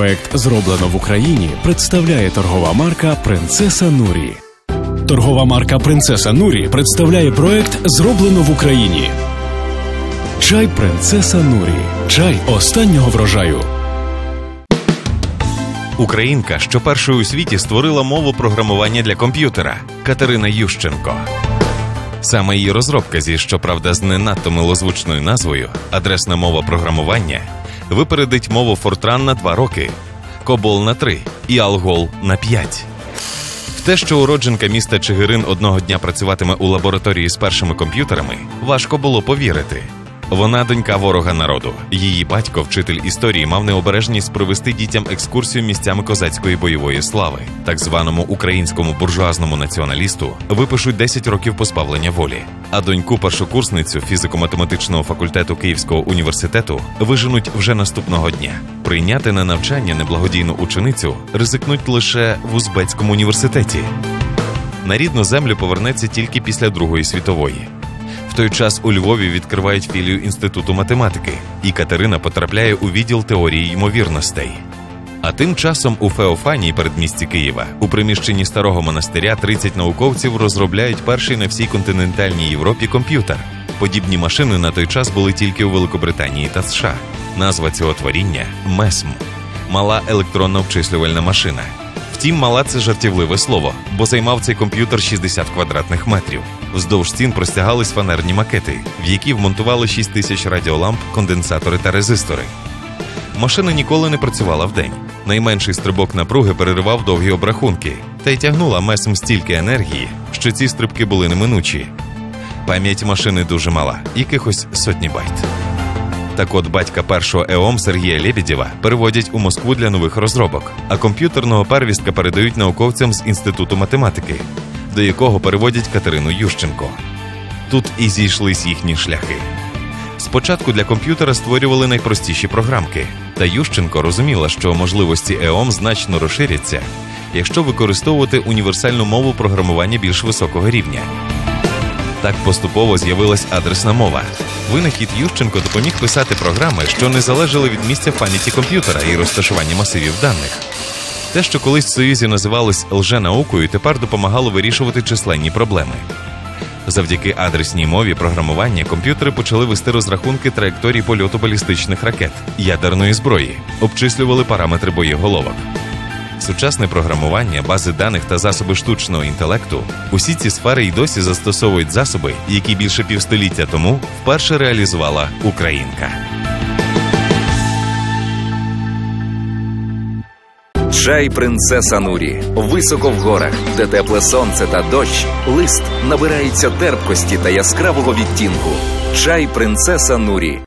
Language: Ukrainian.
Проект зроблено в Україні представляє торгова марка Принцеса Нурі. Торгова марка Принцеса Нурі представляє проект Зроблено в Україні. Чай Принцеса Нурі. Чай останнього врожаю. Українка, що першою у світі створила мову програмування для комп'ютера Катерина Ющенко. Саме її розробка зі щоправда з не надто милозвучною назвою адресна мова програмування випередить мову Фортран на 2 роки, Кобол на 3 і Алгол на 5. В те, що уродженка міста Чигирин одного дня працюватиме у лабораторії з першими комп'ютерами, важко було повірити. Вона донька ворога народу. Її батько, вчитель історії, мав необережність провести дітям екскурсію місцями козацької бойової слави. Так званому українському буржуазному націоналісту випишуть 10 років позбавлення волі. А доньку першокурсницю фізико-математичного факультету Київського університету виженуть вже наступного дня. Прийняти на навчання неблагодійну ученицю ризикнуть лише в Узбецькому університеті. На рідну землю повернеться тільки після Другої світової. Той час у Львові відкривають філію інституту математики, і Катерина потрапляє у відділ теорії ймовірностей. А тим часом у Феофанії передмісті Києва у приміщенні старого монастиря 30 науковців розробляють перший на всій континентальній Європі комп'ютер. Подібні машини на той час були тільки у Великобританії та США. Назва цього творіння МЕСМ мала електронна обчислювальна машина. Втім, мала це жартівливе слово, бо займав цей комп'ютер 60 квадратних метрів. Вздовж стін простягались фанерні макети, в які вмонтували 6 тисяч радіоламп, конденсатори та резистори. Машина ніколи не працювала вдень. Найменший стрибок напруги переривав довгі обрахунки, та й тягнула месом стільки енергії, що ці стрибки були неминучі. Пам'ять машини дуже мала, якихось сотні байт. Так от батька першого ЕОМ Сергія Лебедєва переводять у Москву для нових розробок, а комп'ютерного первістка передають науковцям з інституту математики, до якого переводять Катерину Ющенко. Тут і зійшлись їхні шляхи. Спочатку для комп'ютера створювали найпростіші програмки, та Ющенко розуміла, що можливості ЕОМ значно розширяться, якщо використовувати універсальну мову програмування більш високого рівня. Так поступово з'явилась адресна мова. Винахід Ющенко допоміг писати програми, що не залежали від місця пам'яті комп'ютера і розташування масивів даних. Те, що колись в Союзі називалось лженаукою, тепер допомагало вирішувати численні проблеми. Завдяки адресній мові програмування комп'ютери почали вести розрахунки траєкторій польоту балістичних ракет, ядерної зброї, обчислювали параметри боєголовок. Сучасне програмування, бази даних та засоби штучного інтелекту усі ці сфери й досі застосовують засоби, які більше півстоліття тому вперше реалізувала Українка. Чай принцеса Нурі. Високо в горах, де тепле сонце та дощ, лист набирається терпкості та яскравого відтінку. Чай принцеса Нурі.